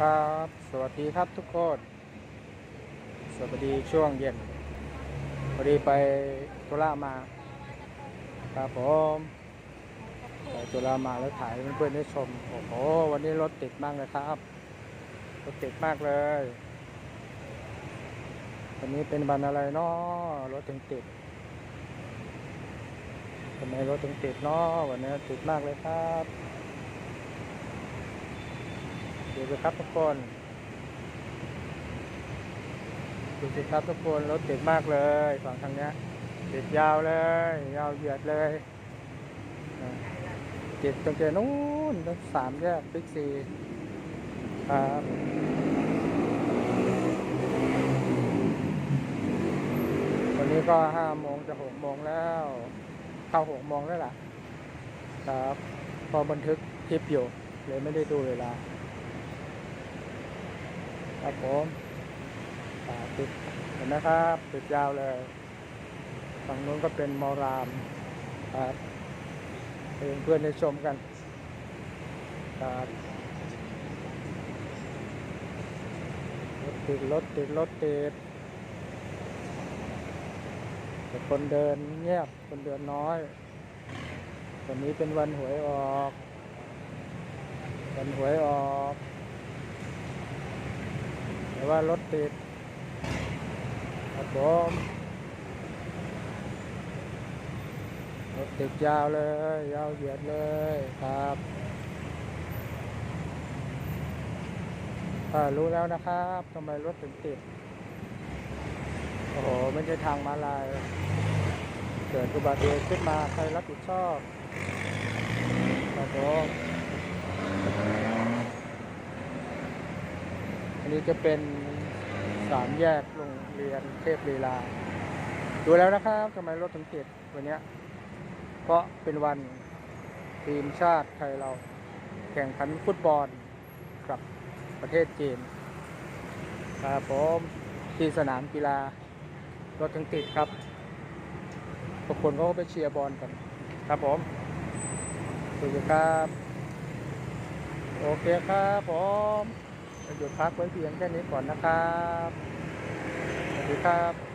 ครับ สวัสดีครับทุกคน สวัสดีช่วงเย็นพอดีไปตุลามา ครับผมไปตุลามาแล้วถ่ายเพื่อนๆได้ชม โอ้โห วันนี้รถติดมากเลยครับ รถติดมากเลย วันนี้เป็นวันอะไรเนาะรถถึงติดทำไมรถถึงติดเนาะวันนี้ติดมากเลยครับ สิครับทุกคนดูสิครับทุกคนรถติดมากเลยฝั่งทางเนี้ยติดยาวเลย ยาวเหยียดเลยติดตั้งแต่นู้นตั้งสามแยกบิ๊กซีครับวันนี้ก็ห้าโมงจะหกโมงแล้ว เข้าหกโมงแล้วล่ะ ครับพอบันทึกคลิปอยู่เลยไม่ได้ดูเวลา ครับผมติดเห็นไหมครับติดยาวเลยฝั่งนู้นก็เป็นมอรามครับให้เพื่อนได้ชมกันครับรถติดรถติดรถติดแต่คนเดินเงียบคนเดินน้อยวันนี้เป็นวันหวยออก วันหวยออก แต่ว่ารถติดครับผมรถติดยาวเลย ยาวเหยียดเลยครับ รู้แล้วนะครับทำไมรถถึงติด โอ้โห ไม่ใช่ทางมาลาย เกิดอุบัติเหตุขึ้นมาใครรับผิดชอบผมอั นี้จะเป็นสามแยกโรงเรียนเทพลีลา ดูแล้วนะครับทำไมรถถึงติดวันนี้เพราะเป็นวันทีมชาติไทยเราแข่งขันฟุตบอลกับประเทศจีนครับผมที่สนามกีฬารถถึงติดครับทุกคนเขาก็ไปเชียร์บอลกัน ครับผมสวัสดีครับ โอเคครับผม หยุดพักไว้เพียงแค่นี้ก่อนนะครับ สวัสดีครับ